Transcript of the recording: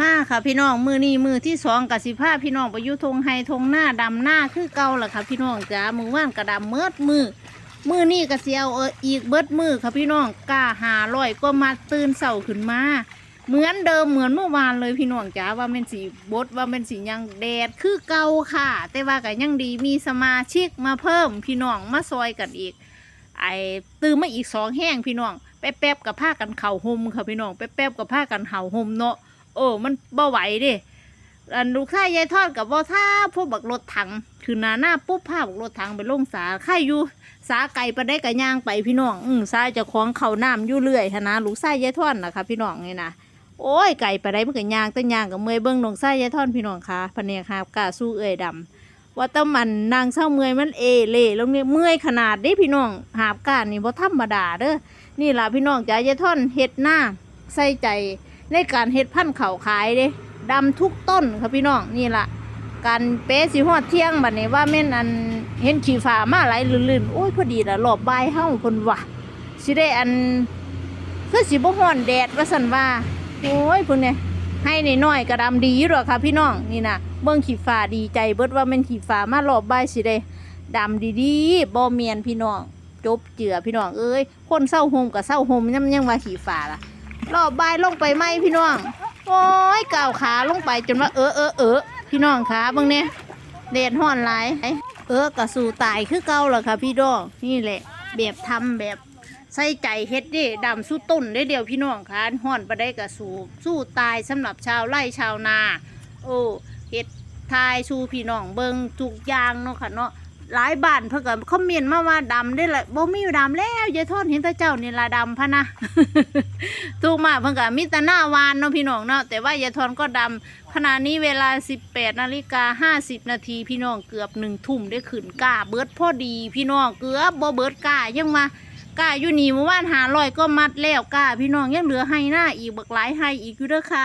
มาค่ะพี่น้องมือนี้มือที่สองกับสิผ้าพี่น้องไปยุทงไฮทงหน้าดำหน้าคือเก่าล่ะค่ะพี่น้องจ้ามือว่านกระดำเมิดมือมือนี่ก็เสียวเอออีกเบิดมือค่ะพี่น้องกล้าหาลอยก็มาตื่นเสาขึ้นมา เหมือนเดิมเหมือนเมื่อวานเลยพี่น้องจ้าว่าเป็นสีบดว่าเป็นสียังแดดคือเก่าค่ะ แต่ว่าก็ยังดีมีสมาชิกมาเพิ่มพี่น้องมาซอยกันอีก ไอ้ตื่นมาอีกสองแห้งพี่น้องแป๊บๆกับผ้ากันเข่าห่มค่ะพี่น้องแป๊บๆกับผ้ากันเข่าห่มเนาะ โอ้มันบ่ไหวดิอันลูกค้ายายทอดกับบ่ท่าพวกบักรถถังคือหนาหน้าปุ๊บพาบักรถถังไปลงสาค่ายอยู่สาไก่ไปได้กะย่างไปพี่น้อง อืมสาจะคล้องเขาน้ำอยู่เรื่อยหนนะลูกชายยายทอดนะคะพี่น้องนี่นะโอ้ยไก่ไปได้มันก็ย่างแตั้งย่างกับเมอยเบิ้งน้องชายยายทอดพี่น้องค่ะพเนียคาบกาสู้เอ่ยดำว่าตะมันนางเศร้าเมื่อยมันเอเล่ลงเนี่ยเมื่อยขนาดเด้พี่น้องหาบกานี่บ่ธรรมดาเด้อนี่ล่ะพี่น้องจ้ายายทอนเฮ็ดหน้าใส่ใจ ในการเฮ็ดพันธุ์เขาวขายเด้ดำทุกต้นค่ะพี่น้องนี่ล่ะการเป๊ะสิฮอดเที่ยงบัดนี้ว่าแม่นอันเห็นขี้ฟ้ามาไหลลื่นๆโอ้ยพอดีละรอบบ่ายเฮาเพิ่นว่าสิได้อันคือสิบ่ฮ้อนแดดว่าซั่นว่าโอ้ยพุ่นเนี่ยให้น้อยๆก็ดำดีอยู่ดอกค่ะพี่น้องนี่น่ะเบิ่งขี้ฟ้าดีใจเบิดว่าแม่นขี้ฟ้ามารอบบ่ายสิได้ดำดีๆบ่เมียนพี่น้อง จบเจือพี่น้องเอ้ยคนเศร้าโฮมกับเศร้าโฮมยังยังว่าขี้ฟ้าล่ะ รอบบายลงไปไหมพี่น้อง โอ้ยก้าวขาลงไปจนว่าเออเออเออพี่น้องขาเบางเนี่ยเดดห่อนหลายเออกระสู่ตายคือเก่าเหรอค่ะพี่น้องนี่แหละ แบบทำแบบใส่ใจเฮ็ดดิดำสู้ต้นได้เดียวพี่น้องค่ะห่อนไปได้กระสู่สู้ตายสำหรับชาวไร่ชาวนา โอ้เฮ็ดทายสู้พี่น้องเบิงทุกอย่างเนาะค่ะเนาะ หลายบ้านเพิ่นก็คอมเมนต์มาว่าดำได้ละบ่มีดำแล้วยายทอดเห็นแตาเจ้านี่ละดำพะนะ ถูกมากเพิ่นก็มีแต่หน้าวานเนาะพี่น้องเนาะแต่ว่ายายทอนก็ดำขณะนี้เวลา 18นาฬิกา50นาทีพี่น้องเกือบหนึ่งทุ่มได้ขึ้นกล้าเบิดพอดีพี่น้องเกือบบ่เบิดกล้ายังมากล้าอยู่นี่เมื่อวานหาลอยก็มัดแล้วกล้าพี่น้องยังเหลือให้หน้าอีกบักหลายให้อีกอยู่เด้อค่ะ